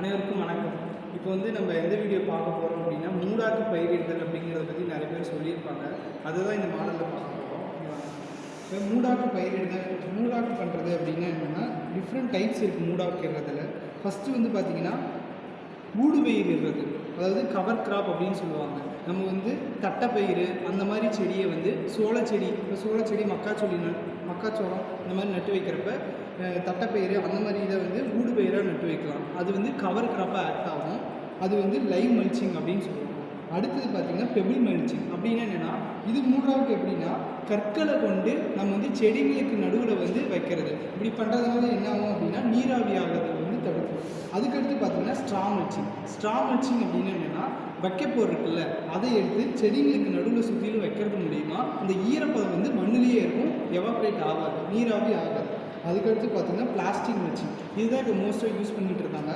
அனைவருக்கும் வணக்கம். இப்போ வந்து நம்ம எந்த வீடியோ பார்க்க போகிறோம் அப்படின்னா மூடாக்கு பயிரிடுதல் அப்படிங்கிறத பற்றி நிறைய பேர் சொல்லியிருப்பாங்க. அதுதான் இந்த மாடலில் பார்க்க போகிறோம் இப்போ மூடாக்கு பயிரிடுதல் மூடாக்கு பண்ணுறது அப்படின்னா என்னென்னா டிஃப்ரெண்ட் டைப்ஸ் இருக்குது மூடாக்குறதுல ஃபஸ்ட்டு வந்து பார்த்திங்கன்னா ஊடு பயிரிடுறது அதாவது கவர் கிராப் அப்படின்னு சொல்லுவாங்க. நம்ம வந்து தட்டைப்பயிறு அந்த மாதிரி செடியை வந்து சோளச்செடி இப்போ சோளச்செடி மக்காச்சோளி நட் மக்காச்சோளம் இந்த மாதிரி நட்டு வைக்கிறப்ப தட்டைப்பயிறு அந்த மாதிரி இதை வந்து ஊடு நட்டு வைக்கலாம். அது வந்து கவர் கிராப்பாக ஆக்ட் ஆகும். அது வந்து லைவ் மல்ச்சிங் அப்படின்னு சொல்லுவோம் அடுத்தது பார்த்திங்கன்னா பெபிள் மல்ச்சிங் அப்படின்னா என்னென்னா இது மூன்றாவது எப்படின்னா கற்களை கொண்டு நம்ம வந்து செடிகளுக்கு நடுவில் வந்து வைக்கிறது. இப்படி பண்ணுறதுனால என்ன ஆகும் அப்படின்னா நீராவி ஆகிறது வந்து தடுக்கும். அதுக்கடுத்து பார்த்தீங்கன்னா ஸ்ட்ரா மல்ச்சிங் ஸ்ட்ரா மல்ச்சிங் அப்படின்னு என்னென்னா வைக்கப்போர் இருக்குல்ல அதை எடுத்து செடிங்களுக்கு நடுவில் சுற்றிலும் வைக்கிறது மூலிமா அந்த ஈரப்பதம் வந்து மண்ணிலேயே இருக்கும் எவாப்ரேட் ஆகாது நீராவி ஆகாது. அதுக்கடுத்து பார்த்தீங்கன்னா பிளாஸ்டிக் மல்ச்சிங் இதுதான் இப்போ மோஸ்ட்டாக யூஸ் பண்ணிட்டு இருக்காங்க.